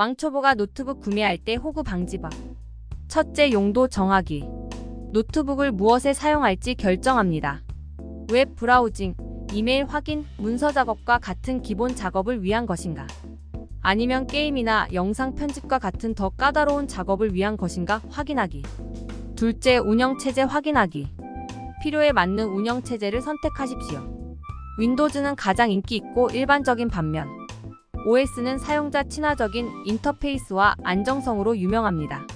왕초보가 노트북 구매할 때 호구 방지법. 첫째 용도 정하기. 노트북을 무엇에 사용할지 결정합니다. 웹 브라우징, 이메일 확인, 문서 작업과 같은 기본 작업을 위한 것인가? 아니면 게임이나 영상 편집과 같은 더 까다로운 작업을 위한 것인가 확인하기. 둘째 운영체제 확인하기. 필요에 맞는 운영체제를 선택하십시오. 윈도우즈는 가장 인기 있고 일반적인 반면 OS는 사용자 친화적인 인터페이스와 안정성으로 유명합니다.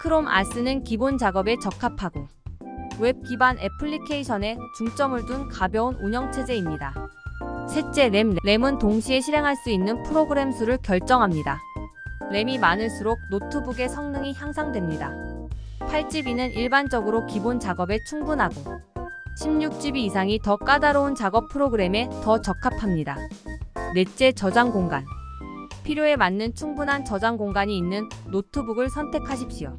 크롬 아스는 기본 작업에 적합하고 웹 기반 애플리케이션에 중점을 둔 가벼운 운영체제입니다. 셋째 램, 램은 동시에 실행할 수 있는 프로그램 수를 결정합니다. 램이 많을수록 노트북의 성능이 향상됩니다. 8GB는 일반적으로 기본 작업에 충분하고 16GB 이상이 더 까다로운 작업 프로그램에 더 적합합니다. 넷째 저장 공간. 필요에 맞는 충분한 저장 공간이 있는 노트북을 선택하십시오.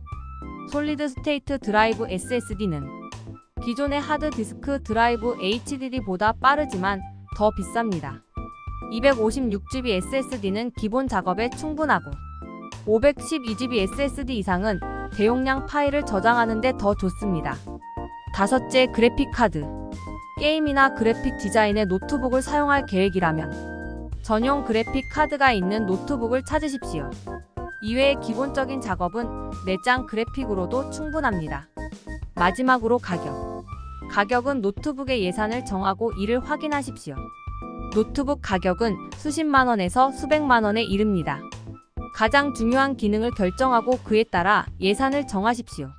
솔리드 스테이트 드라이브 SSD는 기존의 하드 디스크 드라이브 HDD보다 빠르지만 더 비쌉니다. 256GB SSD는 기본 작업에 충분하고 512GB SSD 이상은 대용량 파일을 저장하는 데 더 좋습니다. 다섯째 그래픽 카드. 게임이나 그래픽 디자인의 노트북을 사용할 계획이라면 전용 그래픽 카드가 있는 노트북을 찾으십시오. 이외의 기본적인 작업은 내장 그래픽으로도 충분합니다. 마지막으로 가격. 가격은 노트북의 예산을 정하고 이를 확인하십시오. 노트북 가격은 수십만 원에서 수백만 원에 이릅니다. 가장 중요한 기능을 결정하고 그에 따라 예산을 정하십시오.